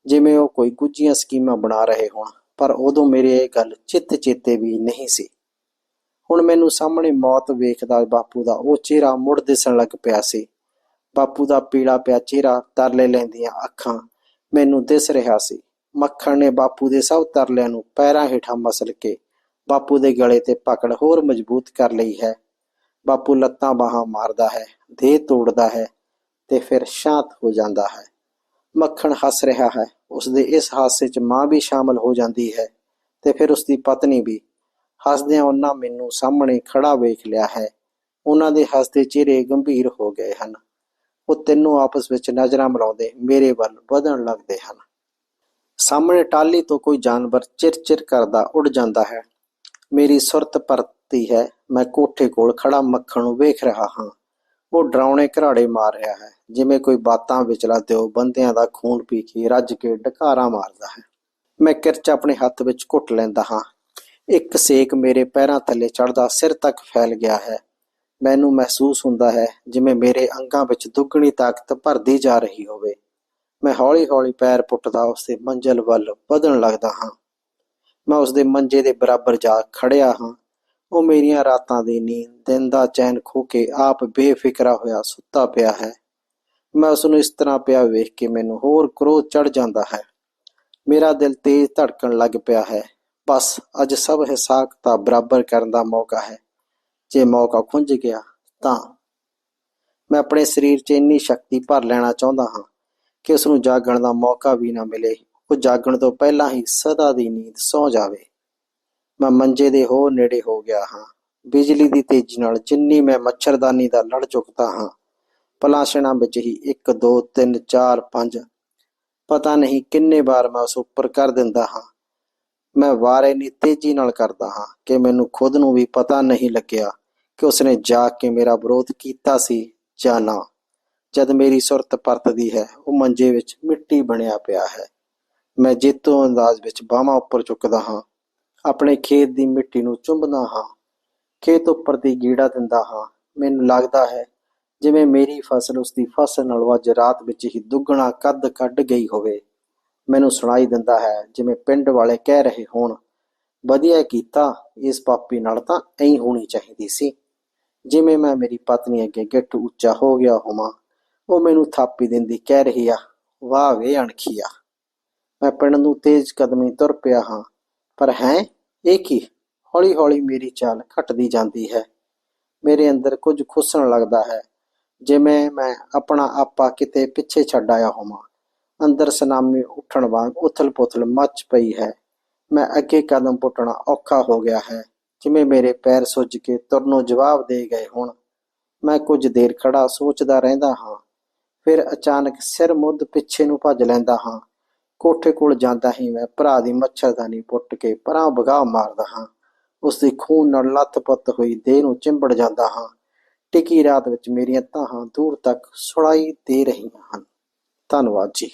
ਜਿਵੇਂ ਉਹ ਕੋਈ ਗੁੱਝੀਆਂ ਸਕੀਮਾਂ ਬਣਾ ਰਹੇ ਹੋਣ, ਪਰ ਉਦੋਂ ਮੇਰੇ ਇਹ ਗੱਲ ਚਿੱਤ ਚੇਤੇ ਵੀ ਨਹੀਂ ਸੀ। ਹੁਣ ਮੈਨੂੰ ਸਾਹਮਣੇ ਮੌਤ ਵੇਖਦਾ ਬਾਪੂ ਦਾ ਉਹ ਚਿਹਰਾ ਮੁੜ ਦਿਸਣ ਲੱਗ ਪਿਆ ਸੀ। ਬਾਪੂ ਦਾ ਪੀਲਾ ਪਿਆ ਚਿਹਰਾ ਤਰਲੇ ਲੈਂਦੀਆਂ ਅੱਖਾਂ ਮੈਨੂੰ ਦਿਸ ਰਿਹਾ ਸੀ। ਮੱਖਣ ਨੇ ਬਾਪੂ ਦੇ ਸਭ ਤਰਲਿਆਂ ਨੂੰ ਪੈਰਾਂ ਹੇਠਾਂ ਮਸਲ ਕੇ ਬਾਪੂ ਦੇ ਗਲੇ ਤੇ ਪਕੜ ਹੋਰ ਮਜ਼ਬੂਤ ਕਰ ਲਈ ਹੈ। ਬਾਪੂ ਲੱਤਾਂ ਬਾਹਾਂ ਮਾਰਦਾ ਹੈ, ਦੇਹ ਤੋੜਦਾ ਹੈ ਤੇ ਫਿਰ ਸ਼ਾਂਤ ਹੋ ਜਾਂਦਾ ਹੈ। ਮੱਖਣ ਹੱਸ ਰਿਹਾ ਹੈ ਉਸ ਦੇ ਇਸ ਹਾਸੇ 'ਚ ਮਾਂ ਵੀ ਸ਼ਾਮਲ ਹੋ ਜਾਂਦੀ ਹੈ ਤੇ ਫਿਰ ਉਸ ਦੀ ਪਤਨੀ ਵੀ। ਹੱਸਦਿਆਂ ਉਹਨਾਂ ਮੈਨੂੰ ਸਾਹਮਣੇ ਖੜਾ ਵੇਖ ਲਿਆ ਹੈ। ਉਹਨਾਂ ਦੇ ਹੱਸਦੇ ਚਿਹਰੇ ਗੰਭੀਰ ਹੋ ਗਏ ਹਨ। ਉਹ ਤਿੰਨੋਂ ਆਪਸ ਵਿੱਚ ਨਜ਼ਰਾਂ ਮਿਲਾਉਂਦੇ ਮੇਰੇ ਵੱਲ ਵਧਣ ਲੱਗਦੇ ਹਨ। ਸਾਹਮਣੇ ਟਾਹਲੀ ਤੋਂ ਕੋਈ ਜਾਨਵਰ ਚਿਰ-ਚਿਰ ਕਰਦਾ ਉੱਡ ਜਾਂਦਾ ਹੈ। ਮੇਰੀ ਸੁਰਤ ਪਰਤੀ ਹੈ, ਮੈਂ ਕੋਠੇ ਕੋਲ ਖੜਾ ਮੱਖਣ ਨੂੰ ਵੇਖ ਰਿਹਾ ਹਾਂ। ਉਹ ਡਰਾਉਣੇ ਘਰਾੜੇ ਮਾਰ ਰਿਹਾ ਹੈ, ਜਿਵੇਂ ਕੋਈ ਬਾਤਾਂ ਵਿਚਲਾ ਦਿਓ ਬੰਦਿਆਂ ਦਾ ਖੂਨ ਪੀ ਕੇ ਰੱਜ ਕੇ ਡਕਾਰਾ ਮਾਰਦਾ ਹੈ। ਮੈਂ ਕਿਰਚ ਆਪਣੇ ਹੱਥ ਵਿੱਚ ਘੁੱਟ ਲੈਂਦਾ ਹਾਂ। ਇੱਕ ਸੇਕ ਮੇਰੇ ਪੈਰਾਂ ਥੱਲੇ ਚੜਦਾ ਸਿਰ ਤੱਕ ਫੈਲ ਗਿਆ ਹੈ। ਮੈਨੂੰ ਮਹਿਸੂਸ ਹੁੰਦਾ ਹੈ, ਜਿਵੇਂ ਮੇਰੇ ਅੰਗਾਂ ਵਿੱਚ ਦੁੱਗਣੀ ਤਾਕਤ ਭਰਦੀ ਜਾ ਰਹੀ ਹੋਵੇ। ਮੈਂ ਹੌਲੀ-ਹੌਲੀ ਪੈਰ ਪੁੱਟਦਾ ਉਸਦੇ ਮੰਜ਼ਲ ਵੱਲ ਵਧਣ ਲੱਗਦਾ ਹਾਂ। ਮੈਂ ਉਸਦੇ ਮੰਜੇ ਦੇ ਬਰਾਬਰ ਜਾ ਖੜਿਆ ਹਾਂ। ਉਹ ਮੇਰੀਆਂ ਰਾਤਾਂ ਦੀ ਨੀਂਦ, ਦਿਨ ਦਾ ਚੈਨ ਖੋ ਕੇ ਆਪ ਬੇਫਿਕਰਾ ਹੋਇਆ, ਸੁੱਤਾ ਪਿਆ ਹੈ। ਮੈਂ ਉਸ ਨੂੰ ਇਸ ਤਰ੍ਹਾਂ ਪਿਆ ਵੇਖ ਕੇ ਮੈਨੂੰ ਹੋਰ ਕਰੋਧ ਚੜ ਜਾਂਦਾ ਹੈ। ਮੇਰਾ ਦਿਲ ਤੇਜ਼ ਧੜਕਣ ਲੱਗ ਪਿਆ ਹੈ। ਬਸ, ਅੱਜ ਸਭ ਹਿਸਾਬ ਤਾਂ ਬਰਾਬਰ ਕਰਨ ਦਾ ਮੌਕਾ ਹੈ। ਜੇ ਮੌਕਾ ਖੁੰਝ ਗਿਆ ਤਾਂ ਮੈਂ ਆਪਣੇ ਸਰੀਰ 'ਚ ਇੰਨੀ ਸ਼ਕਤੀ ਭਰ ਲੈਣਾ ਚਾਹੁੰਦਾ ਹਾਂ। ਕਿ ਉਸਨੂੰ ਜਾਗਣ ਦਾ ਮੌਕਾ ਵੀ ਨਾ ਮਿਲੇ। ਉਹ ਜਾਗਣ ਤੋਂ ਪਹਿਲਾਂ ਹੀ ਸਦਾ ਦੀ ਨੀਂਦ ਸੌ ਜਾਵੇ। ਮੈਂ ਮੰਜੇ ਦੇ ਹੋਰ ਨੇੜੇ ਹੋ ਗਿਆ ਹਾਂ। ਬਿਜਲੀ ਦੀ ਤੇਜ਼ੀ ਨਾਲ ਜਿੰਨੀ ਮੈਂ ਮੱਛਰਦਾਨੀ ਦਾ ਲੜ ਚੁੱਕਦਾ ਹਾਂ, ਪਲਾਸ਼ਣਾ ਵਿੱਚ ਹੀ 1 2 3 4 5 ਪਤਾ ਨਹੀਂ ਕਿੰਨੇ ਵਾਰ ਮੈਂ ਉਸ ਉੱਪਰ ਕਰ ਦਿੰਦਾ ਹਾਂ। ਮੈਂ ਵਾਰੇ ਨੀ ਤੇਜ਼ੀ ਨਾਲ ਕਰਦਾ ਹਾਂ ਕਿ ਮੈਨੂੰ ਖੁਦ ਨੂੰ ਵੀ ਪਤਾ ਨਹੀਂ ਲੱਗਿਆ ਕਿ ਉਸਨੇ ਜਾ ਕੇ ਮੇਰਾ ਵਿਰੋਧ ਕੀਤਾ ਸੀ ਜਾਂ ਨਾ। ਜਦ ਮੇਰੀ ਸੁਰਤ ਪਰਤਦੀ ਹੈ, ਉਹ ਮੰਜੇ ਵਿੱਚ ਮਿੱਟੀ ਬਣਿਆ ਪਿਆ ਹੈ। ਮੈਂ ਜੇਤੂ ਅੰਦਾਜ਼ ਵਿੱਚ ਬਾਹਾਂ ਉੱਪਰ ਚੁੱਕਦਾ ਹਾਂ, ਆਪਣੇ ਖੇਤ ਦੀ ਮਿੱਟੀ ਨੂੰ ਚੁੰਬਦਾ ਹਾਂ, ਖੇਤ ਉੱਪਰ ਦੀ ਗੀੜਾ ਦਿੰਦਾ ਹਾਂ। ਮੈਨੂੰ ਲੱਗਦਾ ਹੈ, ਜਿਵੇਂ ਮੇਰੀ ਫਸਲ ਉਸ ਦੀ ਫਸਲ ਨਾਲੋਂ ਅੱਜ ਰਾਤ ਵਿੱਚ ਹੀ ਦੁੱਗਣਾ ਕੱਦ ਕੱਢ ਗਈ ਹੋਵੇ। ਮੈਨੂੰ ਸੁਣਾਈ ਦਿੰਦਾ ਹੈ, ਜਿਵੇਂ ਪਿੰਡ ਵਾਲੇ ਕਹਿ ਰਹੇ ਹੋਣ, ਵਧੀਆ ਕੀਤਾ, ਇਸ ਪਾਪੀ ਨਾਲ ਤਾਂ ਐਂ ਹੋਣੀ ਚਾਹੀਦੀ ਸੀ। ਜਿਵੇਂ ਮੈਂ ਮੇਰੀ ਪਤਨੀ ਅੱਗੇ ਗਿੱਟ ਉੱਚਾ ਹੋ ਗਿਆ ਹੋਵਾਂ ਉਹ ਮੈਨੂੰ ਥਾਪੀ ਦਿੰਦੀ, ਕਹਿ ਰਹੀ ਆ, ਵਾਹ ਵੇ ਅਣਖੀਆ ਮੈਂ ਪਿੰਡ ਨੂੰ ਤੇਜ਼ ਕਦਮੀ ਤੁਰ ਪਿਆ ਹਾਂ, ਪਰ ਹੈ, ਇਹ ਕੀ? ਹੌਲੀ ਹੌਲੀ ਮੇਰੀ ਚਾਲ ਘਟਦੀ ਜਾਂਦੀ ਹੈ। ਮੇਰੇ ਅੰਦਰ ਕੁਝ ਖੁੱਸਣ ਲੱਗਦਾ ਹੈ। ਜਿਵੇਂ ਮੈਂ ਆਪਣਾ ਆਪਾ ਕਿਤੇ ਪਿੱਛੇ ਛੱਡ ਆਇਆ ਹੋਵਾਂ। ਅੰਦਰ ਸੁਨਾਮੀ ਉੱਠਣ ਵਾਂਗ ਉਥਲ-ਪੁਥਲ ਮੱਚ ਪਈ ਹੈ। ਮੈਂ ਅੱਗੇ ਕਦਮ ਪੁੱਟਣਾ ਔਖਾ ਹੋ ਗਿਆ ਹੈ। ਜਿਵੇਂ ਮੇਰੇ ਪੈਰ ਸੁੱਜ ਕੇ ਤੁਰਨੋਂ ਜਵਾਬ ਦੇ ਗਏ ਹੁਣ। ਮੈਂ ਕੁਝ ਦੇਰ ਖੜਾ ਸੋਚਦਾ ਰਹਿੰਦਾ ਹਾਂ। ਫਿਰ ਅਚਾਨਕ ਸਿਰ ਮੁੱਧ ਪਿੱਛੇ ਨੂੰ ਭੱਜ ਲੈਂਦਾ ਹਾਂ। ਕੋਠੇ ਕੋਲ ਜਾਂਦਾ ਹੀ ਮੈਂ ਭਰਾ ਦੀ ਮੱਛਰਦਾਨੀ ਪੁੱਟ ਕੇ ਪਰਾਂ ਵਗਾਹ ਮਾਰਦਾ ਹਾਂ। ਉਸ ਦੀ ਖੂਨ ਨਾਲ ਲੱਤ-ਪੱਤ ਹੋਈ ਦੇਹ ਨੂੰ ਚਿੰਬੜ ਜਾਂਦਾ ਹਾਂ। ਟਿੱਕੀ ਰਾਤ ਵਿੱਚ ਮੇਰੀਆਂ ਤਾਹਾਂ ਦੂਰ ਤੱਕ ਸੁਣਾਈ ਦੇ ਰਹੀਆਂ ਹਨ। ਧੰਨਵਾਦ ਜੀ।